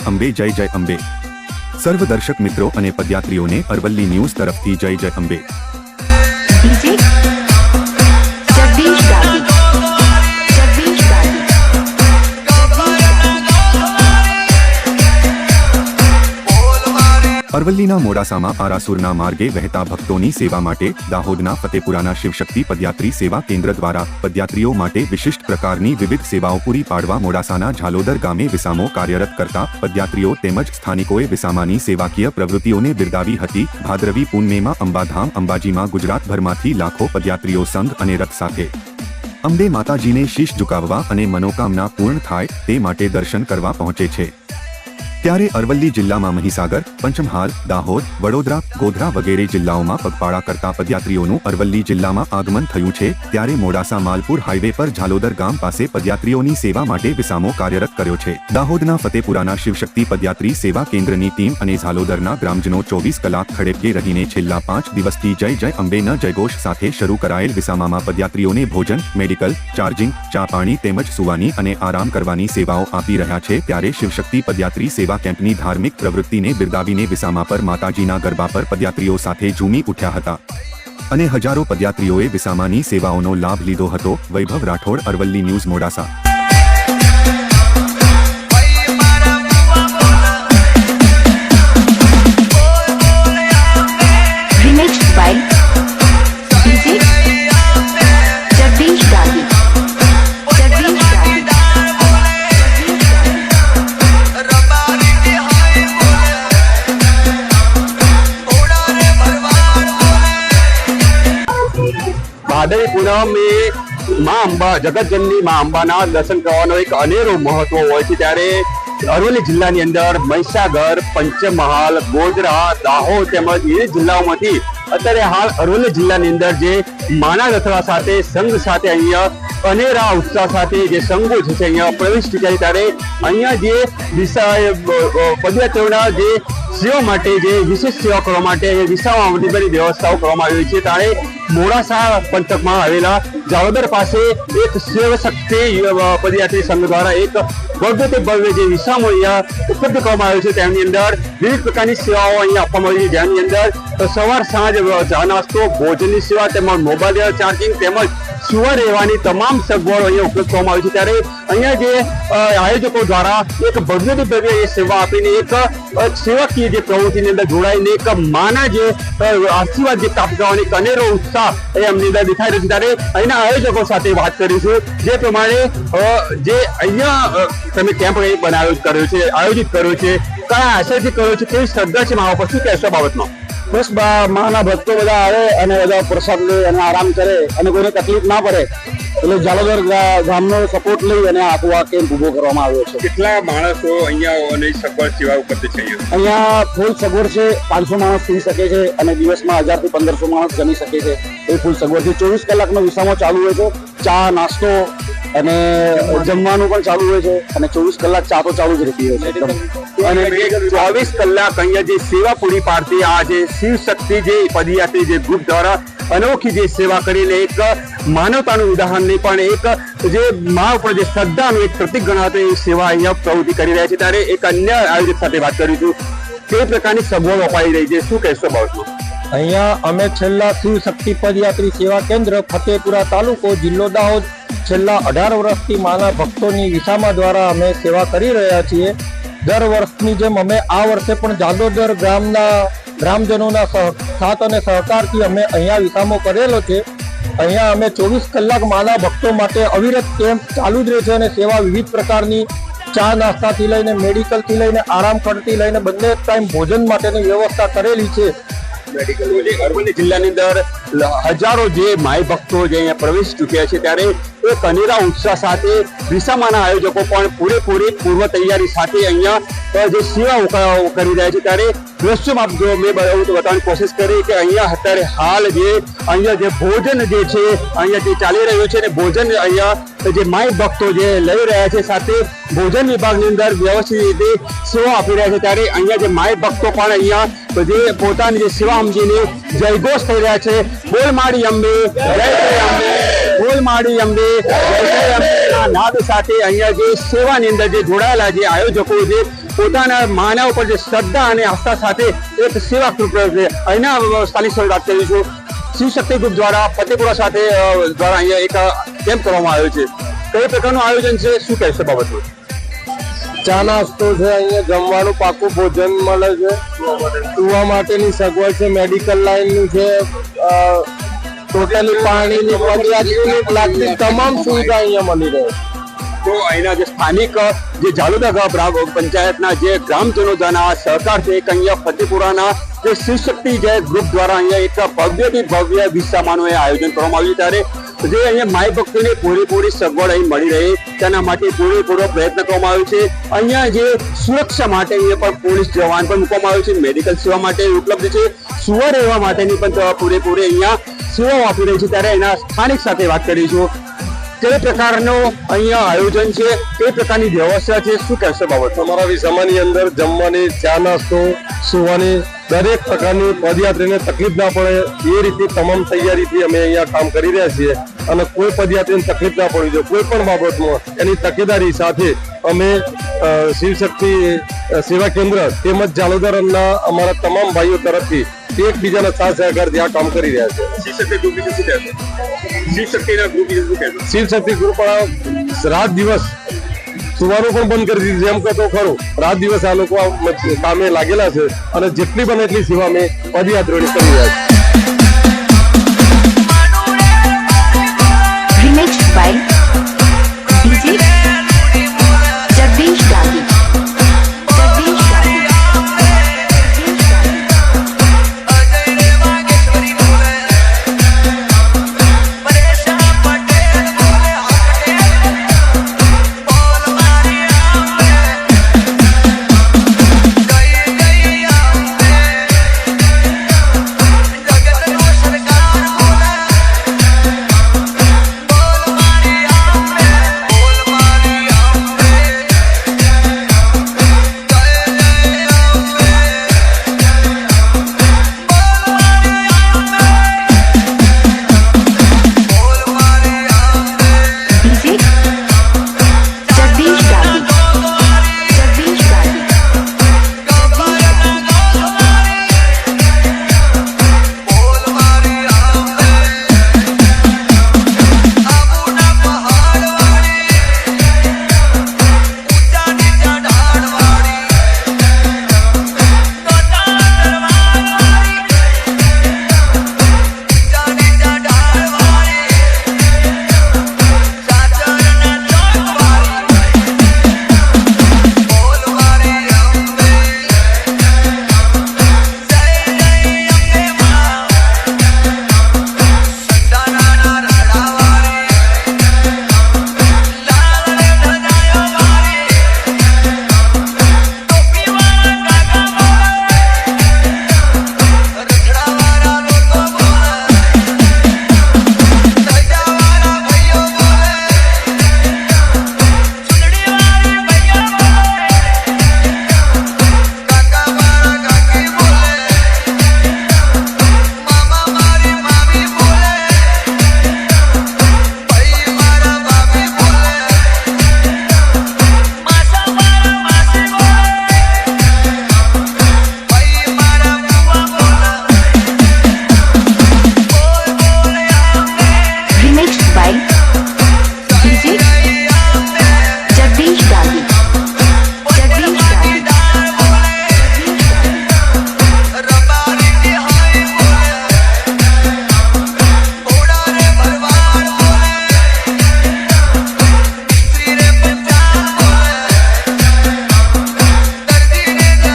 માડી અંબે, જય જય અંબે. સર્વ દર્શક મિત્રો અને પદયાત્રીઓને અરવલ્લી ન્યૂઝ તરફથી જય જય અંબે. અરવલ્લીના મોડાસામાં આરાસુરના માર્ગે વહેતા ભક્તોની સેવા માટે દાહોદના ફતેપુરાના શિવશક્તિ પદયાત્રી સેવા કેન્દ્ર દ્વારા પદયાત્રીઓ માટે વિશિષ્ટ પ્રકારની વિવિધ સેવાઓ પૂરી પાડવા મોડાસાના ઝાલોદર ગામે વિસામો કાર્યરત કરતા પદયાત્રીઓ તેમજ સ્થાનિકોએ વિસામાની સેવાકીય પ્રવૃત્તિઓને બિરદાવી હતી. ભાદરવી પૂર્ણિમેમાં અંબાધામ, અંબાજીમાં ગુજરાતભરમાંથી લાખો પદયાત્રીઓ સંઘ અને રથ સાથે અંબે માતાજીને શીશ ઝુકાવવા અને મનોકામના પૂર્ણ થાય તે માટે દર્શન કરવા પહોંચે છે. ત્યારે અરવલ્લી જિલ્લામાં મહીસાગર, પંચમહાલ, દાહોદ, વડોદરા, ગોધરા વગેરે જિલ્લાઓમાં પગપાળા કરતા પદયાત્રીઓનું અરવલ્લી જિલ્લામાં આગમન થયું છે, ત્યારે મોડાસા માલપુર હાઈવે પર ઝાલોદર ગામ પાસે પદયાત્રીઓની સેવા માટે વિસામો કાર્યરત કર્યો છે. દાહોદના ફતેપુરાના શિવશક્તિ પદયાત્રી સેવા કેન્દ્રની ટીમ અને ઝાલોદરના ગ્રામજનો ચોવીસ કલાક ખડેપગે રહીને છેલ્લા પાંચ દિવસથી જય જય અંબે ન જયઘોષ સાથે શરૂ કરાયેલ વિસામામાં પદયાત્રીઓને ભોજન, મેડિકલ, ચાર્જિંગ, ચા પાણી તેમજ સુવાની અને આરામ કરવાની સેવાઓ આપી રહ્યા છે, ત્યારે શિવશક્તિ પદયાત્રી સેવા કેમ્પની ધાર્મિક પ્રવૃત્તિને બિરદાવીને વિસામા પર માતાજીના ગરબા પર પદયાત્રીઓ સાથે ઝૂમી ઉઠ્યા હતા. અને હજારો પદયાત્રીઓએ વિસામાની સેવાઓનો લાભ લીધો હતો. વૈભવ રાઠોડ, અરવલ્લી ન્યૂઝ, મોડાસા. ભાદરવી પૂનમ અંબા જગતજનની મા અંબાના દર્શન કરવાનો એક અનેરો મહત્વ હોય છે. ત્યારે અરવલ્લી જિલ્લાની અંદર મહીસાગર, પંચમહાલ, ગોધરા, દાહોદ તેમજ એ જિલ્લાઓમાંથી અત્યારે હાલ અરવલ્લી જિલ્લાની અંદર જે માના રથડા સાથે, સંઘ સાથે અહીંયા અનેરા ઉત્સાહ સાથે જે સંઘો છે અહીંયા પ્રવેશ ચૂક્યા ત્યારે અહીંયા જે દિશા પદયાત્રીઓના જે સેવા માટે, જે વિશેષ સેવા કરવા માટે વિસાવા બધી વ્યવસ્થાઓ કરવામાં આવી છે. ત્યારે મોડાસા પંથકમાં આવેલા જાવદર પાસે એક શિવશક્તિ શક્તિ પદયાત્રી સંઘ દ્વારા એક ભવ્ય તે ભવ્ય જે વિસામો અહીંયા ઉપલબ્ધ કરવામાં આવ્યો છે, તેમની અંદર વિવિધ પ્રકારની સેવાઓ અહીંયા આપવામાં આવી છે. જેની અંદર સવાર સાંજ ચા નાસ્તો, ભોજનની સેવા તેમજ મોબાઈલ ચાર્જિંગ તેમજ સુવા રહેવાની તમામ સગવડો અહીંયા ઉપલબ્ધ કરવામાં આવી છે. ત્યારે અહીંયા જે આયોજકો દ્વારા એક ભવ્યથી ભવ્ય એ સેવા આપીને એક સેવાકીય જે પ્રવૃત્તિની અંદર જોડાઈને એક માના જે આશીર્વાદ જે પ્રાપ્ત કરવાની એક અનેરો ઉત્સાહ એ અમની અંદર દેખાઈ રહ્યો છે. ત્યારે અહીંના આયોજકો સાથે વાત કરીશું. જે પ્રમાણે જે અહીંયા તમે કેમ્પ બનાવ્યો, કર્યો છે, આયોજિત કર્યો છે, કયા આશયથી કર્યો છે, કેવી શ્રદ્ધા છે, મારા પર શું કહેશો બાબતમાં? બસ બા- માના ભક્તો બધા આવે અને બધા પ્રસાદ લે અને આરામ કરે અને કોઈને તકલીફ ના પડે એટલે જાલોદર ગામનો સપોર્ટ લઈ અને આખો આ કેમ્પ ઊભો કરવામાં આવ્યો છે. કેટલા માણસો અહીંયા અને સગવડ સેવા ઉપલબ્ધ છે અહીંયા? ફૂલ સગવડ છે પાંચસો માણસ સુઈ શકે છે અને દિવસમાં હજારથી પંદરસો માણસ જમી શકે છે. એ ફૂલ સગવડ છે. ચોવીસ કલાકનો વિસામો ચાલુ હોય છે. ચા નાસ્તો અને જમવાનું પણ ચાલુ હોય છે અને ચોવીસ કલાક ચા તો ચાલુ જ રહેતી હોય છે અને ચોવીસ કલાક અહીંયા જે સેવા પૂરી પાડતી આ જે શિવ શક્તિ જે પદયાત્રી જે ગ્રુપ દ્વારા અનોખી જે સેવા કરીને એક માનવતાનું ઉદાહરણ નહીં, પણ એક જે મા ઉપર જે શ્રદ્ધાનું એક પ્રતિક ગણાતો એ સેવા અહીંયા પ્રવૃત્તિ કરી રહ્યા છે. ત્યારે એક અન્ય આયોજક સાથે વાત કરીશું કઈ પ્રકારની સગવડ અપાઈ રહી છે. શું કહેશો બાબતમાં અહીંયા અમે છેલ્લા શિવ શક્તિ પદયાત્રી સેવા કેન્દ્ર ફતેપુરા તાલુકો જિલ્લો દાહોદ છેલ્લા અઢાર વર્ષથી માના ભક્તોની વિસામા દ્વારા અમે સેવા કરી રહ્યા છીએ. દર વર્ષની જેમ અમે આ વર્ષે પણ જાદોદર ગ્રામના ગ્રામજનોના સાથ અને સહકારથી અમે અહીંયા વિસામો કરેલો છે. અહીંયા અમે ચોવીસ કલાક માના ભક્તો માટે અવિરત કેમ્પ ચાલુ જ રહે છે અને સેવા વિવિધ પ્રકારની ચા નાસ્તાથી લઈને મેડિકલથી લઈને આરામ ખડથી લઈને બંને ટાઈમ ભોજન માટેની વ્યવસ્થા કરેલી છે. મેડિકલ અરવલ્લી જિલ્લાની અંદર લ- હજારો જે માય ભક્તો જે અહીંયા પ્રવેશ ચૂક્યા છે ત્યારે એક અનેરા ઉત્સાહ સાથે વિસામાના આયોજકો પણ પૂરેપૂરી પૂર્વ તૈયારી સાથે અહીંયા અ, જે સેવાઓ ક- કરી રહ્યા છે ત્યારે દ્રશ્યમાં આપ જો મેં બતાવું તો બતાવવાની કોશિશ કરી કે અહીંયા અત્યારે હાલ જે અહીંયા જે ભોજન જે છે અહીંયા જે ચાલી રહ્યું છે ને ભોજન અહીંયા જે માય ભક્તો જે લઈ રહ્યા છે સાથે ભોજન વિભાગની અંદર વ્યવસ્થિત રીતે સેવા આપી રહ્યા છે ત્યારે અહીંયા જે માય ભક્તો પણ અહીંયા જે પોતાની જે સેવા જયઘોષ થઈ રહ્યા છે બોલ માડી અંબે, જય અંબે. બોલ માડી અંબે, જય જય નાદ સાથે અહીંયા જે સેવાની અંદર જે જોડાયેલા જે આયોજકો જે પોતાના માના ઉપર જે શ્રદ્ધા અને આસ્થા સાથે એક સેવા કૃપ છે. અહીંના સ્થાનિક સ્થળે વાત કરી છું. શિવ શક્તિ ગ્રુપ દ્વારા, ફતેપુરા સાથે દ્વારા અહીંયા એક કેમ્પ કરવામાં આવ્યો છે. કઈ પ્રકારનું આયોજન છે? શું કહેશે બાબતમાં? ચા નાસ્તો છે, અહીંયા જમવાનું પાકું ભોજન મળે છે. પીવા માટેની સગવડ છે મેડિકલ લાઈનનું છે. ટોટલી પાણીની પદયાત્રીની લાગતી તમામ સુવિધા અહીંયા મળી રહે. તો અહીંના જે સ્થાનિક, જે જાલુદા પંચાયતના જે ગ્રામજનો દ્વારા સહકાર છે, એક અહીંયા ફતેપુરાના જે શિવશક્તિ જે ગ્રુપ દ્વારા અહીંયા એક ભવ્યથી ભવ્ય વિસામાનું આયોજન કરવામાં આવ્યું ત્યારે જે અહીંયા માય ભક્તોને પૂરેપૂરી સગવડ અહીં મળી રહે, તેના માટે પૂરેપૂરો પ્રયત્ન કરવામાં આવ્યો છે. અહીંયા જે સુરક્ષા માટે અહીંયા પણ પોલીસ જવાન પણ મૂકવામાં આવ્યો છે, મેડિકલ સેવા માટે ઉપલબ્ધ છે. સુવા રહેવા માટેની પણ પૂરેપૂરી અહીંયા સેવાઓ આપી રહી છે. ત્યારે એના સ્થાનિક સાથે વાત કરીશું. કઈ પ્રકારનું અહીંયા આયોજન છે? કઈ પ્રકારની વ્યવસ્થા છે? શું કહેશો બાબત તમારા વિસામાની અંદર જમવાની, ચા નાસ્તો, સુવાની દરેક પ્રકારની પદયાત્રીને તકલીફ ના પડે એ રીતે તમામ તૈયારીથી અમે અહીંયા કામ કરી રહ્યા છીએ. અને કોઈ પદયાત્રીને તકલીફ ના પડવી જોઈએ. કોઈ પણ બાબતમાં એની તકેદારી સાથે અમે શિવશક્તિ સેવા કેન્દ્ર તેમજ જાલોદરના અમારા તમામ ભાઈઓ તરફથી એકબીજાના સાથ સહકારથી આ કામ કરી રહ્યા છે. શિવશક્તિ ગ્રુપ શિવશક્તિ ગ્રુપ રાત દિવસ સુવાનું પણ બંધ કરી દીધું એમ કહેતો ખરું. રાત દિવસ આ લોકો કામે લાગેલા છે અને જેટલી બને એટલી સેવા અમે પદયાત્રીઓની કરી રહ્યા છીએ.